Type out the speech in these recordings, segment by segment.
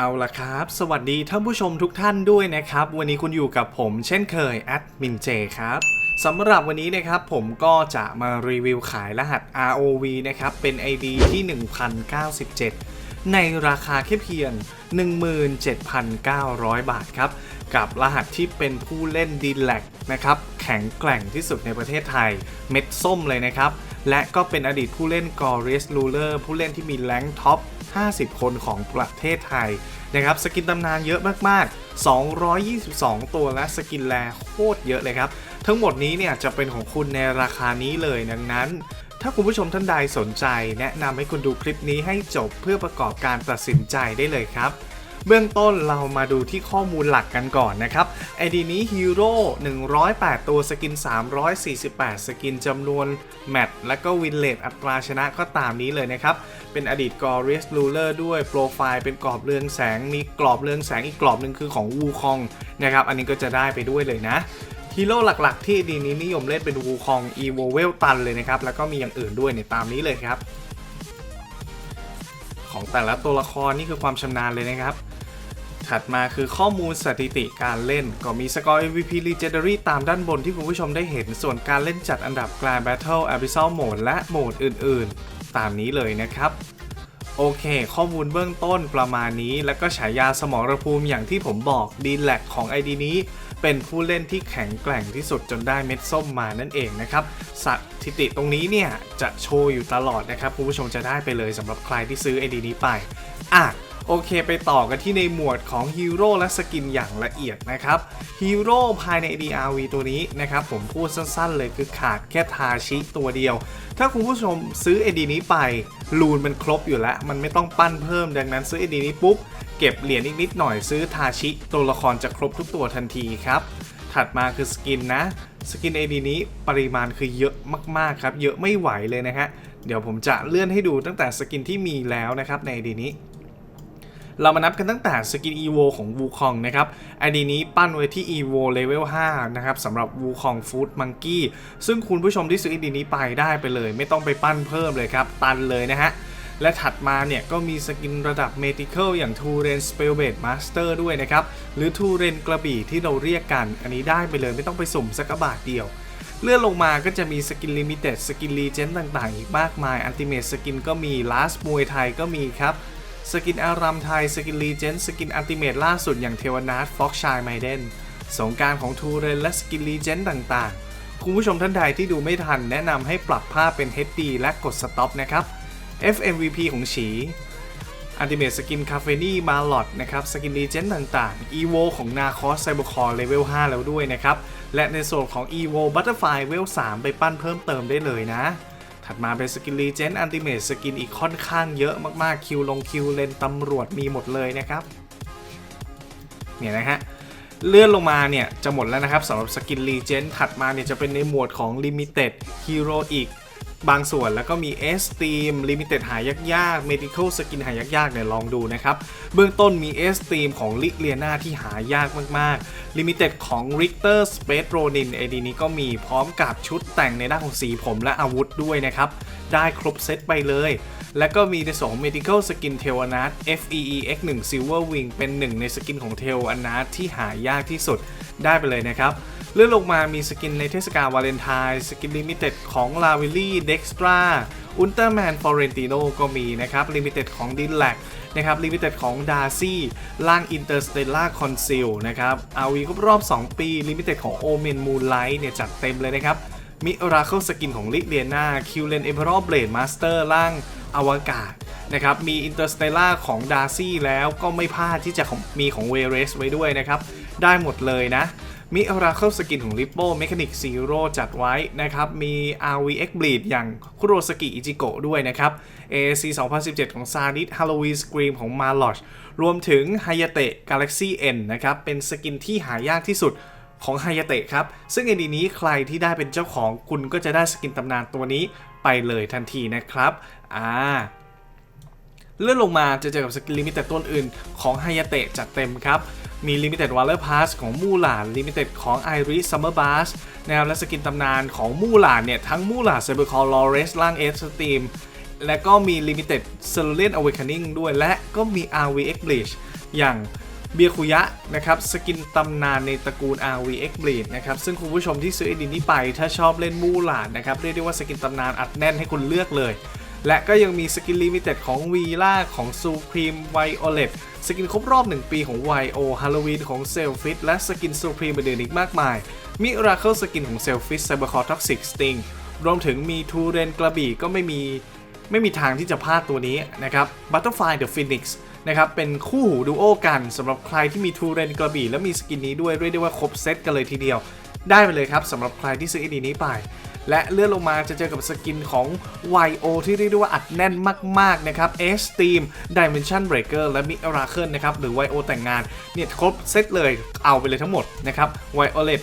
เอาละครับ สวัสดีท่านผู้ชมทุกท่านด้วยนะครับ วันนี้คุณอยู่กับผมเช่นเคยแอดมินเจครับสำหรับวันนี้นะครับผมก็จะมารีวิวขายรหัส ROV นะครับ เป็น ID ที่ 1097 ในราคาแค่เพียง 17,900 บาทครับ กับรหัสที่เป็นผู้เล่นดีแลกนะครับ แข็งแกร่งที่สุดในประเทศไทย เม็ดส้มเลยนะครับ และก็เป็นอดีตผู้เล่นกอริสลูเลอร์ผู้เล่นที่มีแรงท็อป 50 คนของประเทศไทยนะครับสกินตำนานเยอะมากๆ 222 ตัวและสกินแลโคตรเยอะเลยครับ ทั้งหมดนี้เนี่ยจะเป็นของคุณในราคานี้เลยดังนั้นถ้าคุณผู้ชมท่านใดสนใจ แนะนำให้คุณดูคลิปนี้ให้จบเพื่อประกอบการตัดสินใจได้เลยครับ เบื้องต้นเรามาดูที่ข้อมูลหลักกันก่อนนะครับ ID นี้ฮีโร่108 ตัวสกิน 348 สกินจำนวน แมตช์และก็วินเลตอัตราชนะก็ตามนี้เลยนะครับ เป็นอดีตกอริสลูเลอร์ด้วยโปรไฟล์เป็นกรอบเรืองแสง มีกรอบเรืองแสงอีกกรอบหนึ่งคือของวูคองนะครับ อันนี้ก็จะได้ไปด้วยเลยนะฮีโร่หลักๆ ที่ดีนี้นิยมเล่นเป็นวูคองอีโวเวลตันเลยนะครับ แล้วก็มีอย่างอื่นด้วยในตามนี้เลยครับ ของแต่ละตัวละครนี่คือความชำนาญเลยนะครับถัดมาคือข้อมูลสถิติการเล่น ก็มีสกอร์ MVP Legendary ตามด้านบนที่คุณผู้ชมได้เห็น ส่วนการเล่นจัดอันดับ Grand Battle Abyssal Mode และโหมดอื่น ๆ ตามนี้เลยนะครับโอเค ข้อมูลเบื้องต้นประมาณนี้ แล้วก็ฉายาสมรภูมิอย่างที่ผมบอกดีแลกของ ID นี้ เป็นผู้เล่นที่แข็งแกร่งที่สุดจนได้เม็ดส้มมานั่นเองนะครับสถิติตรงนี้เนี่ย จะโชว์อยู่ตลอดนะครับ คุณผู้ชมจะได้ไปเลยสำหรับใครที่ซื้อ ID นี้ไปอะ โอเคไปต่อกันที่ในหมวดของฮีโร่และสกินอย่างละเอียดนะครับฮีโร่ภายใน DRV ตัวนี้นะครับผมพูดสั้นๆเลยคือขาดแค่ทาชิตัวเดียว ถ้าคุณผู้ชมซื้อ AD นี้ไปลูนมันครบอยู่แล้ว มันไม่ต้องปั้นเพิ่มดังนั้นซื้อ AD นี้ปุ๊บ เก็บเหรียญนิดหน่อยซื้อทาชิตัวละครจะครบทุกตัวทันทีครับถัดมาคือสกินนะสกิน AD นี้ปริมาณคือเยอะมากๆครับ เยอะไม่ไหวเลยนะฮะ เดี๋ยวผมจะเลื่อนให้ดูตั้งแต่สกินที่มีแล้วนะครับใน AD นี้ เรามานับกันตั้งแต่สกิน EVO ของ Wukong นะครับ ID นี้ปั้นไว้ที่ EVO Level 5นะครับสำหรับ Wukong Food Monkey ซึ่งคุณผู้ชมที่ซื้อ ID นี้ไปได้ไปเลย ไม่ต้องไปปั้นเพิ่มเลยครับ ตันเลยนะฮะและถัดมาเนี่ยก็มีสกินระดับ Medical อย่าง t u r e n Spellblade Master ด้วยนะครับ หรือ t u r e n กระบี่ที่เราเรียกกัน อันนี้ได้ไปเลยไม่ต้องไปสุ่มสักบาทเดียว เลื่อนลงมาก็จะมีสกินลิมิเต็ดสกินรีเจนต่างๆ อีกมากมายอันติเม e สกินก็มีลาสมวยไทยก็มีครับ สกินอารัมไทย สกินรีเจนสกินอัลติเม e ล่าสุดอย่างเทวนาทฟ็อกชายไมเดนสงการของทูเรนและสกินรีเจนต่างๆ คุณผู้ชมท่านใดที่ดูไม่ทันแนะนำให้ปรับภาพเป็น HD และกดสต็อปนะครับ FMVP ของฉีอัลติเม e สกินคาเฟนี่มาลอดนะครับสกินรีเจนต่างๆ EVO ของนาคอสไซบอคอร์เลเวล 5 แล้วด้วยนะครับ และในส่วนของ EVO Butterfly เวล 3 ไปปั้นเพิ่มเติมได้เลยนะ ถัดมาเป็นสกินรีเจนอันติเม e สกินอีกค่อนข้างเยอะมากๆ คิวลงคิวเลนตำรวจมีหมดเลยนะครับ เนี่ยนะฮะเลื่อนลงมาเนี่ยจะหมดแล้วนะครับสำหรับสกินรีเจนถัดมาเนี่ยจะเป็นในหมวดของ Limited Hero อีก บางส่วนแล้วก็มี S Team Limited หายยากๆ Medical Skin หายยากๆเนี่ยลองดูนะครับ เบื้องต้นมี S Team ของลิเลียนาที่หายากมากๆ Limited ของ Richter Space Ronin AD นี้ก็มีพร้อมกับชุดแต่งในด้านของสีผมและอาวุธด้วยนะครับ ได้ครบเซตไปเลย และก็มีในส่วนของ Medical Skin t e l a n a t FEE X1 Silver Wing เป็นหนึ่งในสกินของ t e l a n a t ที่หายากที่สุดได้ไปเลยนะครับ เลื่อนลงมามีสกินในเทศกาลวาเลนไทน์สกินลิมิเต็ดของลาวิลลี่เด็กสตราอุลตร้าแมนฟอเรนติโนก็มีนะครับลิมิเต็ดของดินแลกนะครับลิมิเต็ดของดาร์ซี่ล่างอินเตอร์สเตลล่าคอนซิลนะครับอาวีครบรอบ 2 ปีลิมิเต็ดของโอเมนมูนไลท์เนี่ยจัดเต็มเลยนะครับมิราเคิลสกินของลิเลียนาคิวเลนเอเ r อร์เบลดมาสเตอร์ล่างอวกาศนะครับ มีอินเตอร์สเตลล่าของดาร์ซี่แล้วก็ไม่พลาดที่จะมีของเวเรสไว้ด้วยนะครับ ได้หมดเลยนะ มิราเคิลสกินของ r i p p o Mechanic Zero จัดไว้นะครับ มี RVX Bleed อย่างคุโรสกิอิจิโกะด้วยนะครับ AAC 2017 ของ s a d i s Halloween Scream ของ m a l o s h รวมถึง Hayate Galaxy N นะครับ เป็นสกินที่หายากที่สุดของ Hayate ครับ ซึ่งไอดีนี้ใครที่ได้เป็นเจ้าของคุณก็จะได้สกินตำนานตัวนี้ไปเลยทันทีนะครับ อ่า เลื่อนลงมาจะเจอกับสกินลิมิเต็ดตัวอื่นของไฮยาเตะจัดเต็มครับมี Limited Waller Pass ของมู่หลาน Limited ของ Iris Summer Bass นะครับและสกินตำนานของมู่หลานเนี่ย ทั้งมู่หลาน Cybercall Lawrence ล่าง S Steam และก็มี Limited c e l l u l a n Awakening ด้วยและก็มี RVX Bleach อย่างเบียคุยะนะครับสกินตำนานในตระกูล RVX Bleed นะครับซึ่งคุณผู้ชมที่ซื้อไอดีนี้ไปถ้าชอบเล่นมูหลานนะครับเรียกได้ว่าสกินตำนานอัดแน่นให้คุณเลือกเลย และก็ยังมีสกินลิมิเต็ดของวีล่าของ Supreme Violet สกินครบรอบ 1 ปีของ YO Halloween ของ Selfit และสกิน Supreme อื่นอีกมากมาย มิราเคิลสกินของ Selfit Cybercore Toxic Sting รวมถึงมีทูเรนกระบี่ก็ไม่มีไม่มีทางที่จะพลาดตัวนี้นะครับ Butterfly the Phoenix นะครับเป็นคู่หูดูโอกันสำหรับใครที่มีทูเรนกระบี่และมีสกินนี้ด้วยเรียกได้ว่าครบเซตกันเลยทีเดียว ได้ไปเลยครับสำหรับใครที่ซื้อไอดีนี้ไป และเลื่อนลงมาจะเจอกับสกินของ YO ที่เรียกได้ว่าอัดแน่นมากๆนะครับ S Team Dimension Breaker และ Miracle นะครับ หรือ YO แต่งงานเนี่ยครบเซตเลยเอาไปเลยทั้งหมดนะครับ Violet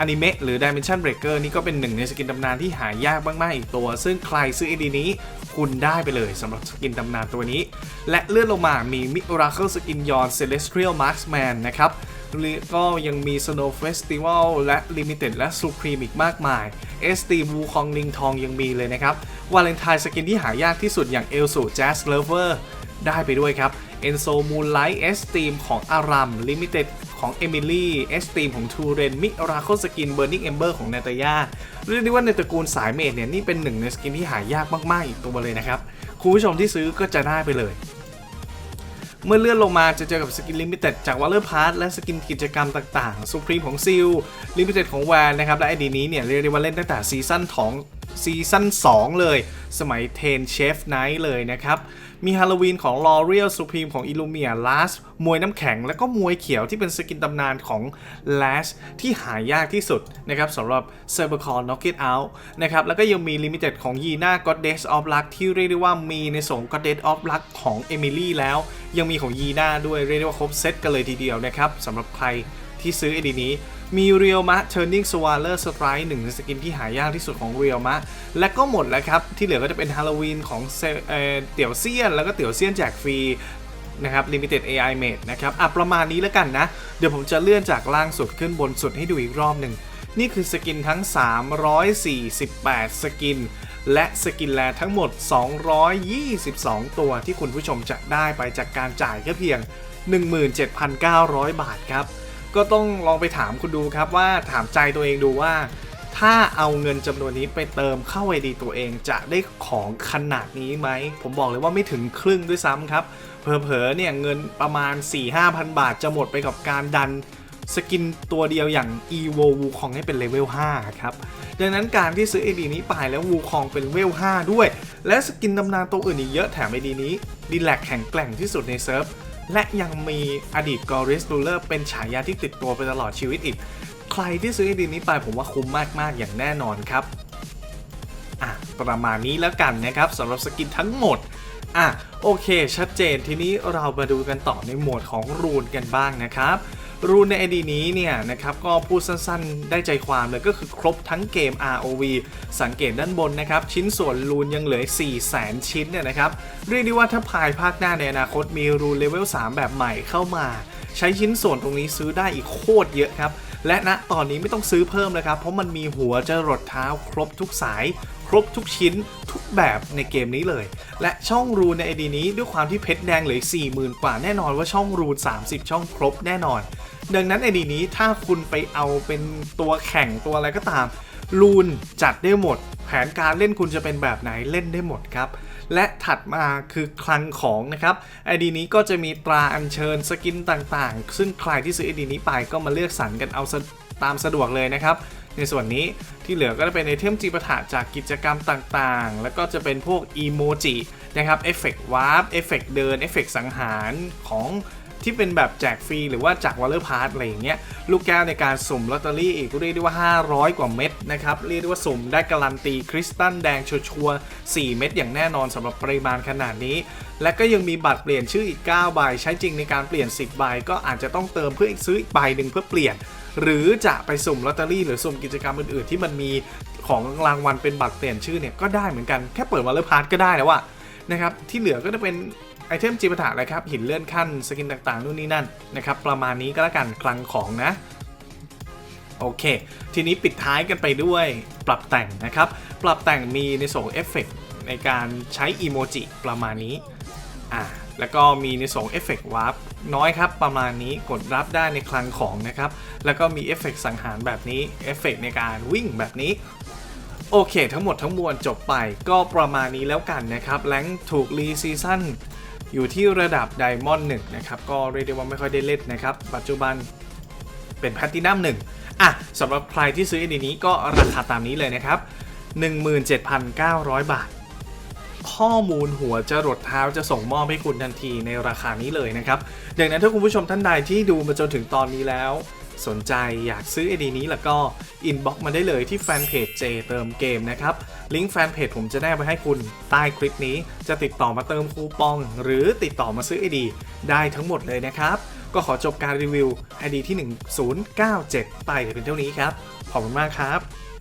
อนิเมะหรือ Dimension Breaker นี่ก็เป็นหนึ่งในสกินตำนานที่หายากมาก ๆ อีกตัว ซึ่งใครซื้อไอดีนี้ คุณได้ไปเลยสำหรับสกินตำนานตัวนี้ และเลื่อนลงมามี Miracle สกินยอน Celestial Marksman นะครับ ก็ยังมี Snow Festival และ Limited และ Supreme อีกมากมาย SD บูคองลิงทองยังมีเลยนะครับวาเลนไทน์สกินที่หายากที่สุดอย่างเอลสู Jazz Lover ได้ไปด้วยครับ Enzo Moonlight S Team ของอารัม Limited ของ Emily S Team ของ t u r e n Miracle Skin Burning Ember ของ n a t a y a เรียกได้ว่าในตระกูลสายเมดเนี่ยนี่เป็นหนึ่งในสกินที่หายากมาก ๆ อีกตัวเลยนะครับ คุณผู้ชมที่ซื้อก็จะได้ไปเลย เมื่อเลื่อนลงมาจะเจอกับสกินลิมิเต็ดจากวอลเลอร์พาร์และสกินกิจกรรมต่างๆสุพรีมของซิลลิมิเต็ดของแวนนะครับ และไอดีนี้เนี่ยเรียกได้ว่าเล่นตั้งแต่ซีซั่นของซีซั่น2เลย สมัยเทนเชฟไนท์เลยนะครับ มีฮาโลวีนของ L'Oreal Supreme ของ Illumia Last มวยน้ำแข็ง และก็มวยเขียวที่เป็นสกินตำนานของ Last ที่หายากที่สุดนะครับสำหรับ Cybercore Knock It Out นะครับแล้วก็ยังมี Limited ของ Yina Goddess of Luck ที่เรียกได้ว่ามีในส่ง Goddess of Luck ของ Emily แล้ว ยังมีของ Yina ด้วยเรียกได้ว่าครบเซตกันเลยทีเดียวนะครับสำหรับใครที่ซื้อไอดีนี้ มีเรียลมะ Turning Swaller Strike หนึ่งสกินที่หายากที่สุดของเรียลมะ และก็หมดแล้วครับ ที่เหลือก็จะเป็นฮาโลวีนของเอเตี๋ยวเซียน แล้วก็เตี๋ยวเซียนแจกฟรีนะครับ Limited AI Made นะครับ อะ ประมาณนี้แล้วกันนะ เดี๋ยวผมจะเลื่อนจากล่างสุดขึ้นบนสุดให้ดูอีกรอบหนึ่ง นี่คือสกินทั้ง 348 สกิน และสกินแลทั้งหมด 222 ตัวที่คุณผู้ชมจะได้ไปจากการจ่ายแค่เพียง 17,900 บาทครับ ก็ต้องลองไปถามคุณดูครับว่าถามใจตัวเองดูว่า ถ้าเอาเงินจำนวนนี้ไปเติมเข้าไอดีตัวเองจะได้ของขนาดนี้ไหม ผมบอกเลยว่าไม่ถึงครึ่งด้วยซ้ำครับ เผลอๆเนี่ยเงินประมาณ 4-5,000 บาทจะหมดไปกับการดันสกินตัวเดียวอย่าง EVO วูคองให้เป็นเลเวล 5 ครับ ดังนั้นการที่ซื้อไอดีนี้ไปแล้ววูคองเป็นเลเวล 5 ด้วย และสกินตำนานตัวอื่นอีกเยอะแถมไอดีนี้ดีแลกแข็งแกร่งที่สุดในเซิร์ฟ และยังมีอดีตกอริสตูเลอร์เป็นฉายาที่ติดตัวไปตลอดชีวิตอีก ใครที่ซื้อไอดีนี้ไปผมว่าคุ้มมาก ๆ อย่างแน่นอนครับ อะ ประมาณนี้แล้วกันนะครับสำหรับสกินทั้งหมด อะ โอเค ชัดเจนทีนี้เรามาดูกันต่อในหมวดของรูนกันบ้างนะครับ รูนในอดีนี้เนี่ยนะครับก็พูดสั้นๆ ได้ใจความเลยก็คือครบทั้งเกม ROV สังเกตด้านบนนะครับ ชิ้นส่วนรูนยังเหลือ4 0 0 0 0 0 ชิ้นเนี่ยนะครับ เรียกได้ว่าถ้าภายภาคหน้าในอนาคตมีรูนเลเวล 3 แบบใหม่เข้ามา ใช้ชิ้นส่วนตรงนี้ซื้อได้อีกโคตรเยอะครับ และณตอนนี้ไม่ต้องซื้อเพิ่มเลยครับ เพราะมันมีหัวจรดเท้าครบทุกสาย ครบทุกชิ้นทุกแบบในเกมนี้เลย และช่องรูนในไอดีนี้ด้วยความที่เพชรแดงเหลือ40,000 กว่าแน่นอนว่าช่องรูน 30 ช่องครบแน่นอน ดังนั้นไอดีนี้ถ้าคุณไปเอาเป็นตัวแข่งตัวอะไรก็ตามรูนจัดได้หมด แผนการเล่นคุณจะเป็นแบบไหนเล่นได้หมดครับ และถัดมาคือคลังของนะครับไอดีนี้ก็จะมีตราอัญเชิญสกินต่างๆ ซึ่งใครที่ซื้อไอดีนี้ไปก็มาเลือกสรรกันเอาตามสะดวกเลยนะครับในส่วนนี้ที่เหลือก็จะเป็นไอเทมจีปะถะจากกิจกรรมต่างๆ แล้วก็จะเป็นพวกอีโมจินะครับเอฟเฟกต์วาร์ปเอฟเฟกต์เดินเอฟเฟกต์สังหารของ ที่เป็นแบบแจกฟรีหรือว่าจากวอลเลอร์พาร์ตอะไรอย่างเงี้ยลูกแก้วในการสุ่มลอตเตอรี่อีกเรียกได้ว่า 500 กว่าเม็ดนะครับเรียกได้ว่าสุ่มได้การันตีคริสตัลแดงชัวร์4เม็ดอย่างแน่นอนสำหรับปริมาณขนาดนี้ และก็ยังมีบัตรเปลี่ยนชื่ออีก9ใบใช้จริงในการเปลี่ยน 10ใบก็อาจจะต้องเติมเพื่อซื้ออีกใบหนึ่งเพื่อเปลี่ยน หรือจะไปสุ่มลอตเตอรี่หรือสุ่มกิจกรรมอื่นๆ ที่มันมีของรางวัลเป็นบัตรเปลี่ยนชื่อเนี่ยก็ได้เหมือนกันแค่เปิดวอลเลอร์พาร์ตก็ได้แล้วอะนะครับที่เหลือก็จะเป็น ไอเทมจีปะถะเลยครับ หินเลื่อนขั้นสกินต่างๆนู่นนี่นั่นนะครับ ประมาณนี้ก็แล้วกันคลังของนะ โอเค ทีนี้ปิดท้ายกันไปด้วยปรับแต่งนะครับ ปรับแต่งมีในส่วนเอฟเฟกในการใช้อีโมจิประมาณนี้อ่าแล้วก็มีในส่งเอฟเฟกต์วาร์ปน้อยครับ ประมาณนี้กดรับได้ในคลังของนะครับ แล้วก็มีเอฟเฟกต์สังหารแบบนี้เอฟเฟกต์ในการวิ่งแบบนี้ โอเค ทั้งหมดทั้งมวลจบไปก็ประมาณนี้แล้วกันนะครับแรงถูกรีซีซั่น อยู่ที่ระดับไดมอนด์หนึ่งนะครับ ก็เรียกได้ว่าไม่ค่อยได้เล่นนะครับ ปัจจุบันเป็นแพลตินัมหนึ่งอะสำหรับใครที่ซื้อไอดีนี้ก็ราคาตามนี้เลยนะครับ 17,900 บาท ข้อมูลหัวจรดเท้าจะส่งมอบให้คุณทันทีในราคานี้เลยนะครับดังนั้นถ้าคุณผู้ชมท่านใดที่ดูมาจนถึงตอนนี้แล้ว สนใจอยากซื้อไอดีนี้แล้วก็อินบ็อกมาได้เลยที่แฟนเพจเจเติมเกมนะครับ ลิงก์แฟนเพจผมจะแนบไว้ให้คุณใต้คลิปนี้ จะติดต่อมาเติมคูปอง หรือติดต่อมาซื้อไอดีได้ทั้งหมดเลยนะครับ ก็ขอจบการรีวิวไอดีที่ 1097 ไปแต่เพียงเท่านี้ครับ ขอบคุณมากครับ